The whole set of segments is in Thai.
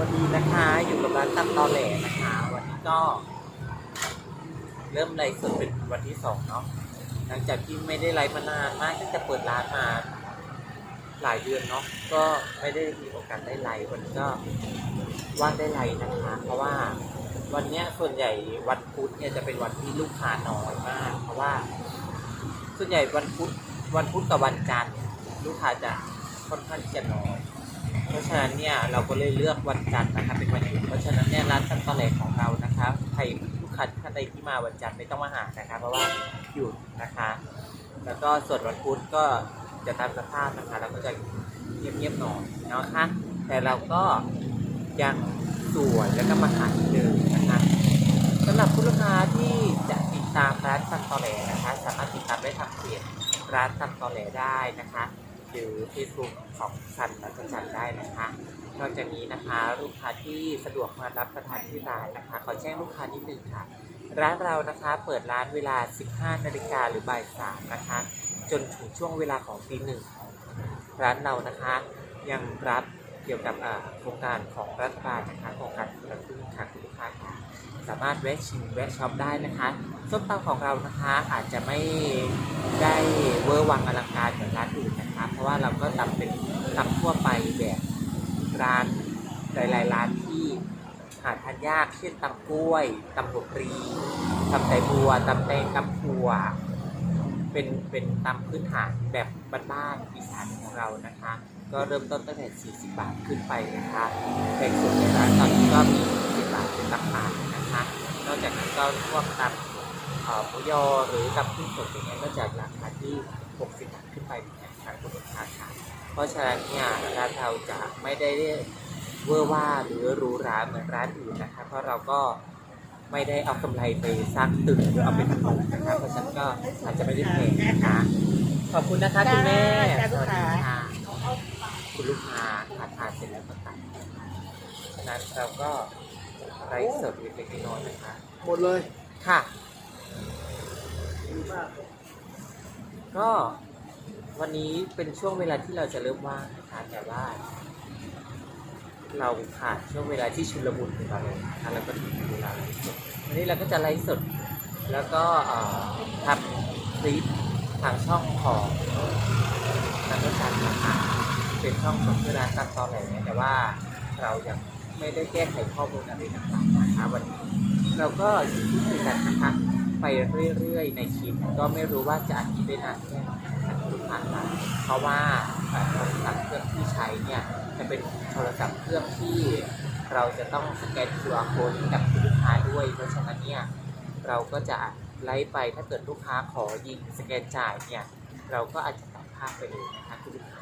วัสดีนะคะ อยู่กับร้านตับตอแหลนะคะ วันนี้ก็ เริ่มไลฟ์สดเป็นวันที่สองเนาะหลังจากที่ไม่ได้ไลฟ์มานานมากตั้งแต่เปิดร้านมาหลายเดือนเนาะก็ไม่ได้มีโอกาสได้ไลฟ์วันนี้ก็ว่างได้ไลฟ์นะคะ เพราะว่าวันเนี้ยส่วนใหญ่วันพุธเนี่ยจะเป็นวันที่ลูกค้าน้อยมาก เพราะว่า ส่วนใหญ่วันพุธวันพุธกับวันจันทร์ลูกค้าจะค่อนข้างที่จะน้อย เพราะฉะนั้นเนี่ยเราก็เลยเลือกวันจันทร์นะคะเป็นวันหยุดเพราะฉะนั้นเนี่ยร้านตันตอแหลของเรานะคะใครลูกค้าท่านใดที่มาวันจันทร์ไม่ต้องมาหานะคะ เพราะว่าหยุดนะคะ แล้วก็ส่วนวันพุธก็จะตามสภาพนะคะเราก็จะเงียบๆหน่อยเนาะคะแต่เราก็ยังสวยแล้วก็มาหาเดิมนะคะสำหรับคุณลูกค้าที่จะติดตามร้านตันตอแหลนะคะ สามารถติดตามได้ทางเพจร้านตันตอแหลได้นะคะ หรือที่ทุกของสันและจันได้นะคะนอกจากนี้นะคะลูกค้าที่สะดวกมารับประทานที่ร้านนะคะ ขอแจ้งลูกค้านิดนึงค่ะ ร้านเรานะคะเปิดร้านเวลา 15 นาฬิกาหรือบ่าย3นะคะ จนถึงช่วงเวลาของตีหนึ่งร้านเรานะคะยังรับ เกี่ยวกับโครงการของรัฐบาลนะคะโครงการคนละครึ่งค่ะคุณลูกค้าสามารถแวะชิมแวะช็อปได้นะคะส้มตำของเรานะคะอาจจะไม่ได้เวอร์วังอลังการเหมือนร้านอื่นนะคะ เพราะว่าเราก็ตำเป็นตำทั่วไปแบบร้านหลายๆร้านที่หาทานยากเช่นตำกล้วยตำหัวปรีตำไตบัวตำแตงตำถั่วเป็นเป็นตาพื้นฐานแบบบ้านๆอีสานของเรานะคะ ก็เริ่มต้นตั้งแต่ 40 บาทขึ้นไปนะคะแพงสุดในร้านตอนนี้ก็มี 10 บาทเป็นราคานะคะ นอกจากนั้นก็พวกตำเอ่อหมูยอหรือตำขึ้นสดอย่างเงี้ยก็จะราคาที่ 60 บาทขึ้นไปเหมือนกันค่ะคุณลูกค้าค่ะเพราะฉะนั้นเนี่ยร้านเราจะไม่ได้เวอร์ว่าหรือรูหราเหมือนร้านอื่นนะคะ เพราะเราก็ไม่ได้เอากำไรไปสร้างตึกหรือเอาไปทำโรงนะคะเพราะฉะนั้นก็อาจจะไม่ได้แพงนะคะขอบคุณนะคะคุณแม่สวัสดีค่ะ คุณลูกค้าทานทานเสร็จแล้วก็ตัดฉะนั้นเราก็ไลฟ์สดเล็กๆน้อยๆนะคะ หมดเลยค่ะ ดีมากก็วันนี้เป็นช่วงเวลาที่เราจะเริ่มว่างนะคะแต่ว่า เราขาดช่วงเวลาที่ชุลมุนของเรานะคะแล้วก็ถึงเวลาไลฟ์สดวันนี้เราก็จะไลฟ์สด แล้วก็เอ่อทำคลิปทางช่องของนักการนะคะ เป็นช่องของเวลาตัดตอนอะไรเนี่ยแต่ว่าเรายังไม่ได้แก้ไขข้อมูลอะไรต่างๆนะคะวันนี้เราก็อยู่ที่คุยกันนะคะไปเรื่อยๆในคลิปก็ไม่รู้ว่าจะอัดคลิปได้นานแค่ไหนนะคะทุกท่านนะเพราะว่าโทรศัพท์เครื่องที่ใช้เนี่ยจะเป็นโทรศัพท์เครื่องที่เราจะต้องสแกน QR code ให้กับลูกค้าด้วย เพราะฉะนั้นเนี่ยเราก็จะไลฟ์ไปถ้าเกิดลูกค้าขอยิงสแกนจ่ายเนี่ยเราก็อาจจะตัดภาพไปเลยนะคะคุณลูกค้า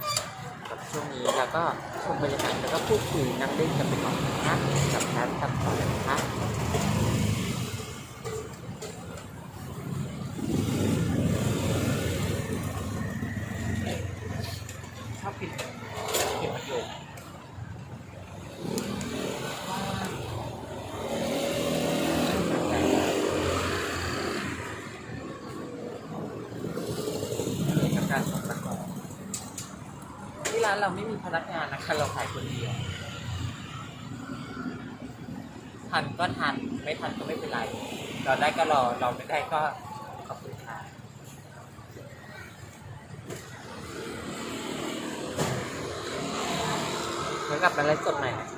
ช่วงนี้เราก็ชมบรรยากาศแล้วก็พูดคุยนั่งเล่นกันไปก่อนนะคะกับร้านตัดต่อนะคะชอบกินเก็บประโยชน์การส่งตะกอนที่ ร้านเราไม่มีพนักงานนะคะ เราขายคนเดียว ทันก็ทัน ไม่ทันก็ไม่เป็นไร เราได้ก็รอ เราไม่ได้ก็ขอบคุณค่ะเหมือนกับเป็นไลฟ์สดใหม่นะคะ